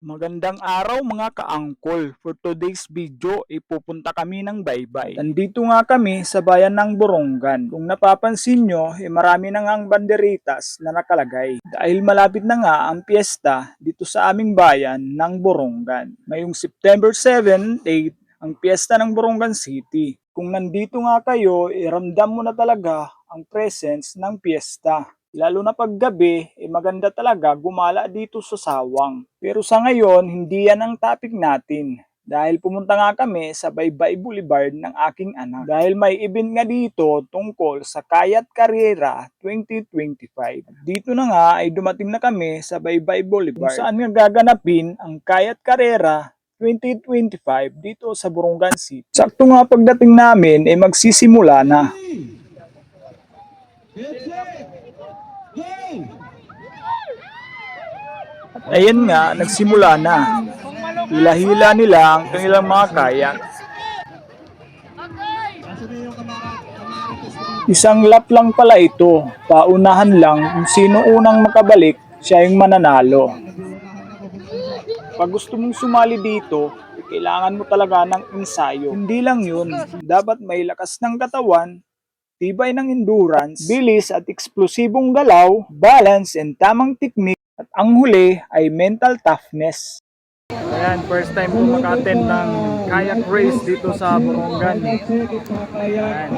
Magandang araw mga ka-angkol. For today's video, ipupunta kami ng baybay. Nandito nga kami sa bayan ng Borongan. Kung napapansin nyo, eh marami na nga ang banderitas na nakalagay. Dahil malapit na nga ang piyesta dito sa aming bayan ng Borongan. Ngayong September 7, 8, ang piyesta ng Borongan City. Kung nandito nga kayo, iramdam mo na talaga ang presence ng piyesta. Lalo na pag gabi, eh maganda talaga gumala dito sa sawang. Pero sa ngayon, hindi yan ang topic natin. Dahil pumunta nga kami sa Baybay Boulevard ng aking anak. Dahil may event nga dito tungkol sa Kayat Carrera 2025. Dito na nga ay dumating na kami sa Baybay Boulevard. Kung saan nga gaganapin ang Kayat Carrera 2025 dito sa Burungan City. Sakto nga pagdating namin ay magsisimula na. Ayan nga, nagsimula na. Hila-hila nila ang kanilang mga kayak. Isang lap lang pala ito. Paunahan lang kung sino unang makabalik, siya yung mananalo. Pag gusto mong sumali dito, kailangan mo talaga ng ensayo. Hindi lang yun. Dapat may lakas ng katawan, tibay ng endurance, bilis at eksplosibong galaw, balance and tamang teknik, at ang huli ay mental toughness. Ayan, first time ko maka-attend ng kayak race dito sa Borongan. Ayan.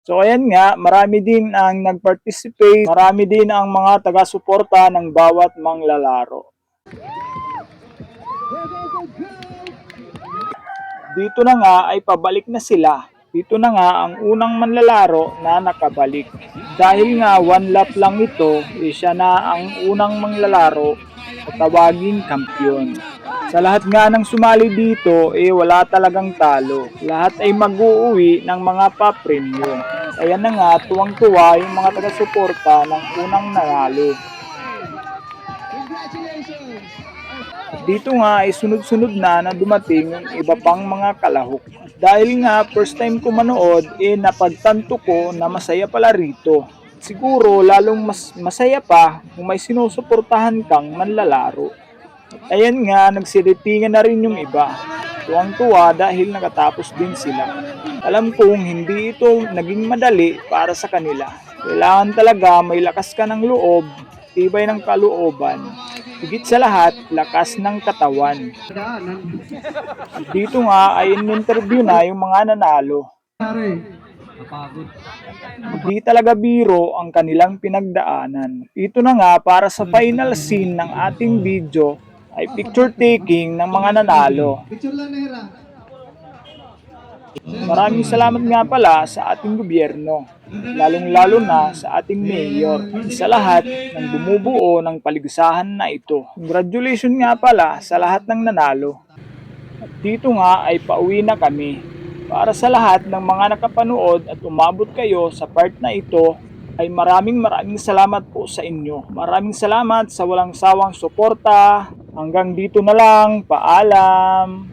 So ayan nga, marami din ang nag-participate, marami din ang mga taga-suporta ng bawat manglalaro. Dito na nga ay pabalik na sila. Dito na nga ang unang manlalaro na nakabalik. Dahil nga one lap lang ito, eh, siya na ang unang manlalaro at tawaging kampiyon. Sa lahat nga ng sumali dito, eh wala talagang talo. Lahat ay mag-uuwi ng mga papremyo. Kaya na nga, tuwang-tuwa yung mga taga-suporta ng unang nanalo. Dito nga ay sunod-sunod na na dumating yung iba pang mga kalahok. Dahil nga first time ko manood, eh napagtanto ko na masaya pala rito. Siguro lalong mas masaya pa kung may sinusuportahan kang manlalaro. Ayan nga, nagsiritingan na rin yung iba. Tuwang-tuwa dahil nakatapos din sila. Alam kong hindi ito naging madali para sa kanila. Kailangan talaga may lakas ka ng loob, tibay ng kalooban, higit sa lahat, lakas ng katawan. Dito nga ay in-interview na yung mga nanalo. Hindi talaga biro ang kanilang pinagdaanan. Ito na nga para sa final scene ng ating video ay picture taking ng mga nanalo. Picture lang. Maraming salamat nga pala sa ating gobyerno, lalong-lalo na sa ating mayor, sa lahat ng bumubuo ng paligisahan na ito. Congratulations nga pala sa lahat ng nanalo. At dito nga ay pauwi na kami. Para sa lahat ng mga nakapanood at umabot kayo sa part na ito, ay maraming maraming salamat po sa inyo. Maraming salamat sa walang sawang suporta. Hanggang dito na lang. Paalam!